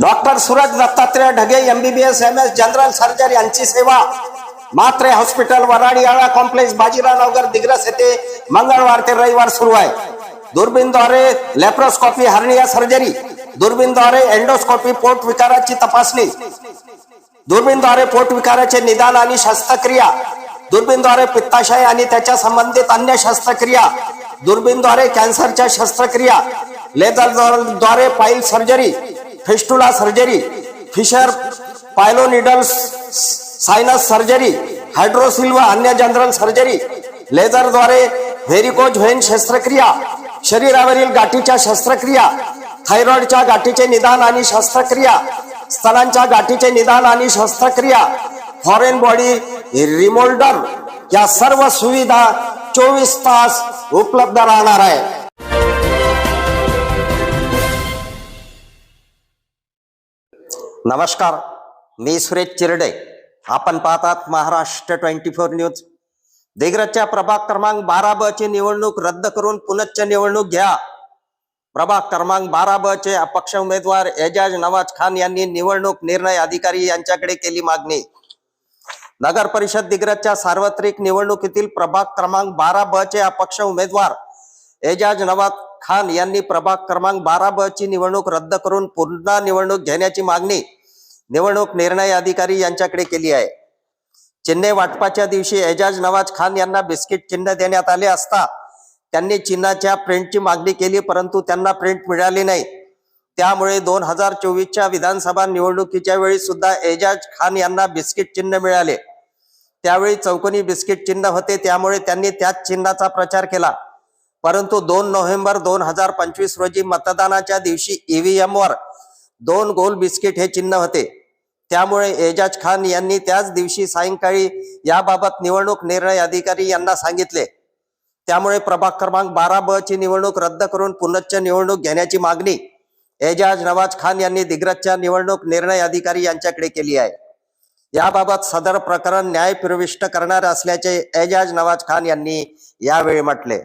Doctor Suraj Dattatray Dhage MBBS M S general surgery यांची सेवा. Matre hospital वराडियाळा complex Bajirao Nagar Digras येथे मंगळवार ते रविवार सुरू आहे. दुर्बीनद्वारे लेप्रोस्कॉपी हर्निया सर्जरी. दुर्बीनद्वारे एंडोस्कॉपी पोट विकाराची तपासणी. दुर्बीनद्वारे पोट विकाराचे निदान आणि शस्त्रक्रिया. दुर्बीनद्वारे पित्ताशय आणि त्याच्या संबंधित अन्य शस्त्रक्रिया. दुर्बीनद्वारे कॅन्सरच्या शस्त्रक्रिया. लेझरद्वारे pile surgery. Fistula surgery fissure pilonidals sinus surgery hydrocele व अन्य जनरल सर्जरी लेझरद्वारे व्हेरिकोज व्हेन शस्त्रक्रिया शरीरावरील गाठीच्या शस्त्रक्रिया थायरॉइडच्या गाठीचे निदान आणि शस्त्रक्रिया स्तनांच्या गाठीचे निदान आणि शस्त्रक्रिया फॉरेन बॉडी रिमोल्डर या सर्व सुविधा चोवीस तास उपलब्ध राहणार आहे. नमस्कार मी सुरेश चिरडे. आपण पाहतात महाराष्ट्र ट्वेंटी फोर न्यूज. दिग्रजच्या प्रभाग क्रमांक बारा ब ची निवडणूक रद्द करून पुनश्च निवडणूक घ्या. प्रभाग क्रमांक बारा ब चे अपक्ष उमेदवार एजाज नवाज खान यांनी निवडणूक निर्णय अधिकारी यांच्याकडे केली मागणी. नगर परिषद दिग्रजच्या सार्वत्रिक निवडणुकीतील प्रभाग क्रमांक बारा ब चे अपक्ष उमेदवार एजाज नवाज खान यांनी प्रभाग क्रमांक बारा ब ची निवडणूक रद्द करून पुन्हा निवडणूक घेण्याची मागणी निवडणूक निर्णय अधिकारी यांच्याकडे केली आहे. चिन्हे वाटपाच्या दिवशी एजाज नवाज खान यांना बिस्किट चिन्ह देण्यात आले असता त्यांनी चिन्हाच्या प्रिंटची मागणी केली परंतु त्यांना प्रिंट मिळाली नाही. त्यामुळे दोन हजार चोवीसच्या विधानसभा निवडणुकीच्या वेळी सुद्धा एजाज खान यांना बिस्किट चिन्ह मिळाले. त्यावेळी चौकोनी बिस्किट चिन्ह होते त्यामुळे त्यांनी त्याच चिन्हाचा प्रचार केला. परंतु दोन नोव्हेंबर दोन हजार पंचवीस रोजी मतदानाच्या दिवशी ईव्हीएमवर दोन गोल बिस्किट हे चिन्ह होते. त्यामुळे एजाज खान यांनी त्याच दिवशी सायंकाळी याबाबत निवडणूक निर्णय अधिकारी यांना सांगितले. त्यामुळे प्रभाग क्रमांक बारा ब ची निवडणूक रद्द करून पुनश्च निवडणूक घेण्याची मागणी एजाज नवाज खान यांनी दिग्रजच्या निवडणूक निर्णय अधिकारी यांच्याकडे केली आहे. याबाबत सदर प्रकरण न्यायप्रविष्ट करणार असल्याचे एजाज नवाज खान यांनी यावेळी म्हटले.